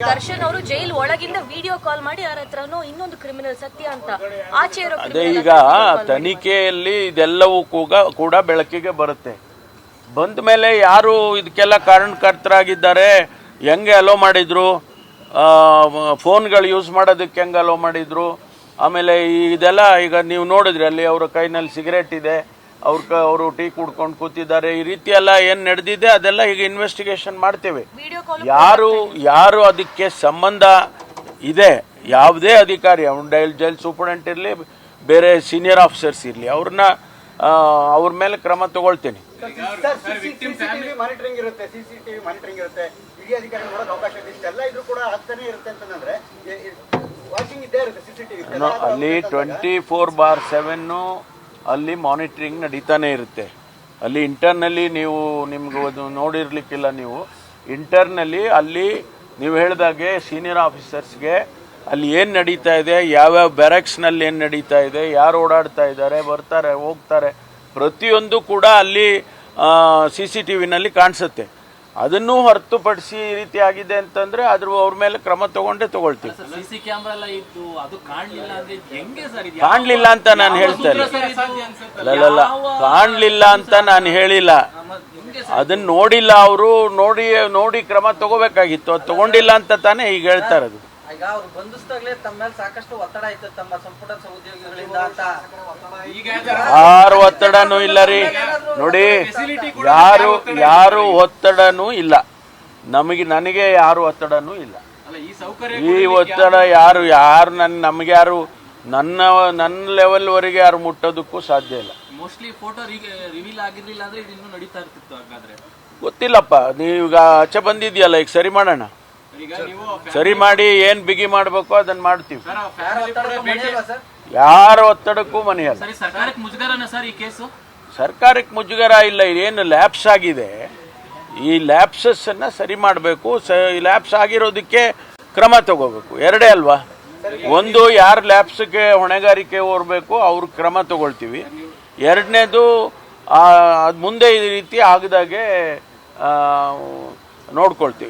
ದರ್ಶನ್ ಅವರು ಜೈಲ್ ಒಳಗಿಂದ video call ಮಾಡಿ ಯಾರ ಹತ್ರನೋ ಇನ್ನೊಂದು ಕ್ರಿಮಿನಲ್ ಸತ್ಯ ಅಂತ ಆಚೆ ಇರೋ ಅದೇ criminal ಈಗ ಹತ್ರ call ಮಾಡಿ. ತನಿಖೆಯಲ್ಲಿ ಇದೆಲ್ಲವೂ ಕೂಡ ಕೂಡ ಬೆಳಕಿಗೆ ಬರುತ್ತೆ. ಬಂದ ಮೇಲೆ ಯಾರು ಇದಕ್ಕೆಲ್ಲ ಕಾರಣಕರ್ತರಾಗಿದ್ದಾರೆ ಹೆಂಗೆ ಅಲೋ ಮಾಡಿದ್ರು? ಫೋನ್ಗಳು ಯೂಸ್ ಮಾಡೋದಕ್ಕೆ ಹೆಂಗೆ ಅಲೋ ಮಾಡಿದ್ರು? ಆಮೇಲೆ ಈ- ಇದೆಲ್ಲ ಈಗ ನೀವು ನೋಡಿದ್ರಿ ಅಲ್ಲಿ ಅವರ ಕೈನಲ್ಲಿ ಸಿಗರೇಟ್ ಇದೆ. ಅವ್ರ ಅವರು ಟೀ ಕುಡ್ಕೊಂಡು ಕೂತಿದ್ದಾರೆ. ಈ ರೀತಿ ಎಲ್ಲ ಏನು ನಡೆದಿದೆ ಅದೆಲ್ಲ ಈಗ ಇನ್ವೆಸ್ಟಿಗೇಷನ್ ಮಾಡ್ತೇವೆ. ಯಾರು ಯಾರು ಅದಕ್ಕೆ ಸಂಬಂಧ ಇದೆ? ಯಾವುದೇ ಅಧಿಕಾರಿ ಅವ್ನು ಡೈಲ್ ಜೈಲ್ ಸೂಪರ್ಡೆಂಟ್ ಇರಲಿ ಬೇರೆ ಸೀನಿಯರ್ ಆಫೀಸರ್ಸ್ ಇರಲಿ ಅವ್ರನ್ನ ಅವ್ರ ಮೇಲೆ ಕ್ರಮ ತಗೊಳ್ತೇನೆ. ಸಿಸಿಟಿವಿ ಮಾನಿಟರಿಂಗ್ ಇರುತ್ತೆ ಸಿಸಿಟಿವಿ ಮಾನಿಟರಿಂಗ್ ಇರುತ್ತೆ. ಹಿರಿಯ ಅಧಿಕಾರಿ ನೋಡೋಕೆ ಅವಕಾಶ ಇದೆ. ಇಷ್ಟೆಲ್ಲ ಇದ್ರೂ ಕೂಡ ಆಗ್ತಾನೆ ಇರುತ್ತೆ ಅಂತಂದ್ರೆ ವಾಚಿಂಗ್ ಇದ್ದೇ ಇರುತ್ತೆ ಸಿಸಿಟಿವಿ ನೋ, ಅಲ್ಲಿ ಟ್ವೆಂಟಿ ಫೋರ್ ಬಾರ್ ಸೆವೆನ್ನು ಅಲ್ಲಿ ಮಾನಿಟ್ರಿಂಗ್ ನಡೀತಾನೆ ಇರುತ್ತೆ. ಅಲ್ಲಿ ಇಂಟರ್ನಲ್ಲಿ ನೀವು ನಿಮ್ಗೆ ಅದು ನೋಡಿರ್ಲಿಕ್ಕಿಲ್ಲ ನೀವು. ಇಂಟರ್ನಲ್ಲಿ ಅಲ್ಲಿ ನೀವು ಹೇಳಿದಾಗೆ ಸೀನಿಯರ್ ಆಫೀಸರ್ಸ್ಗೆ ಅಲ್ಲಿ ಏನು ನಡೀತಾ ಇದೆ, ಯಾವ್ಯಾವ ಬ್ಯಾರಕ್ಸ್ನಲ್ಲಿ ಏನು ನಡೀತಾ ಇದೆ, ಯಾರು ಓಡಾಡ್ತಾ ಇದ್ದಾರೆ, ಬರ್ತಾರೆ, ಹೋಗ್ತಾರೆ, ಪ್ರತಿಯೊಂದು ಕೂಡ ಅಲ್ಲಿ ಸಿ ಸಿ ಟಿ ವಿನಲ್ಲಿ ಕಾಣಿಸುತ್ತೆ. ಅದನ್ನು ಹೊರತುಪಡಿಸಿ ಈ ರೀತಿ ಆಗಿದೆ ಅಂತಂದ್ರೆ ಅದ್ರ ಅವ್ರ ಮೇಲೆ ಕ್ರಮ ತಗೊಂಡೇ ತಗೊಳ್ತೀವಿ. ಸಿಸಿ ಕ್ಯಾಮ್ರಾ ಎಲ್ಲ ಇದ್ದು ಅದು ಕಾಣ್ಲಿಲ್ಲ ಅಂದ್ರೆ ಹೆಂಗೆ ಸರ್ ಇದು? ಕಾಣ್ಲಿಲ್ಲ ಅಂತ ನಾನು ಹೇಳ್ತೇನೆ. ಅಲ್ಲಲ್ಲ ಕಾಣ್ಲಿಲ್ಲ ಅಂತ ನಾನು ಹೇಳಿಲ್ಲ. ಅದನ್ನ ನೋಡಿಲ್ಲ ಅವರು ನೋಡಿ ನೋಡಿ ಕ್ರಮ ತಗೋಬೇಕಾಗಿತ್ತು. ಅದು ತಗೊಂಡಿಲ್ಲ ಅಂತ ತಾನೇ ಈಗ ಹೇಳ್ತಾರೆ ಅದು ಈಗ ಅವ್ರು ಬಂಧಿಸಿದಾಗ್ಲೇ ತಮ್ಮ ಮೇಲೆ ಸಾಕಷ್ಟು ಒತ್ತಡ ಇತ್ತು ತಮ್ಮ ಸಂಪುಟ ಸಹೋದ್ಯೋಗಿಗಳಿಂದ ಅಂತ. ಈಗ ಯಾರು ಒತ್ತಡನೂ ಇಲ್ಲ ರೀ. ನೋಡಿ ಯಾರು ಯಾರು ಒತ್ತಡನೂ ಇಲ್ಲ. ನಮಗೆ ನನಗೆ ಯಾರು ಒತ್ತಡನೂ ಇಲ್ಲ. ಅಲ್ಲ ಈ ಒತ್ತಡ ಯಾರು ಯಾರು ನನ್ನ ನಮ್ಗೆ ಯಾರು ನನ್ನ ನನ್ನ ಲೆವೆಲ್ವರೆಗೆ ಯಾರು ಮುಟ್ಟೋದಕ್ಕೂ ಸಾಧ್ಯ ಇಲ್ಲ. ಮೋಸ್ಟ್ಲಿ ಫೋಟೋ ರಿವೀಲ್ ಆಗಿರಲಿಲ್ಲ ಅಂದ್ರೆ ಇದು ಇನ್ನೂ ನಡೀತಾ ಇರ್ತಿತ್ತು ಹಾಗಾದ್ರೆ. ಗೊತ್ತಿಲ್ಲಪ್ಪ ನೀವೀಗ ಆಚೆ ಬಂದಿದ್ಯಲ್ಲ ಈಗ ಸರಿ ಮಾಡೋಣ. ಸರಿ ಮಾಡಿ ಏನ್ ಬಿಗಿ ಮಾಡ್ಬೇಕು ಅದನ್ನ ಮಾಡ್ತೀವಿ. ಸರ್ ಯಾರ ಒತ್ತಡಕ್ಕೂ ಮಣಿಯಲ್ವಾ ಸರ್? ಯಾರ ಒತ್ತಡಕ್ಕೂ ಮನೆಯಲ್ಲ. ಸರಿ ಸರ್ಕಾರಕ್ಕೆ ಮುಜುಗರ ಇಲ್ಲ ಏನು ಲ್ಯಾಪ್ಸ್ ಆಗಿದೆ? ಈ ಲ್ಯಾಬ್ಸಸ್ಸನ್ನು ಸರಿ ಮಾಡಬೇಕು, ಸ ಲ್ಯಾಪ್ಸ್ ಆಗಿರೋದಕ್ಕೆ ಕ್ರಮ ತಗೋಬೇಕು. ಎರಡೇ ಅಲ್ವಾ? ಒಂದು, ಯಾರು ಲ್ಯಾಪ್ಸ್ಗೆ ಹೊಣೆಗಾರಿಕೆ ಓರಬೇಕು, ಅವ್ರ ಕ್ರಮ ತಗೊಳ್ತೀವಿ. ಎರಡನೇದು ಅದು ಮುಂದೆ ಈ ರೀತಿ ಆಗದಾಗೆ ನೋಡ್ಕೊಳ್ತೀವಿ.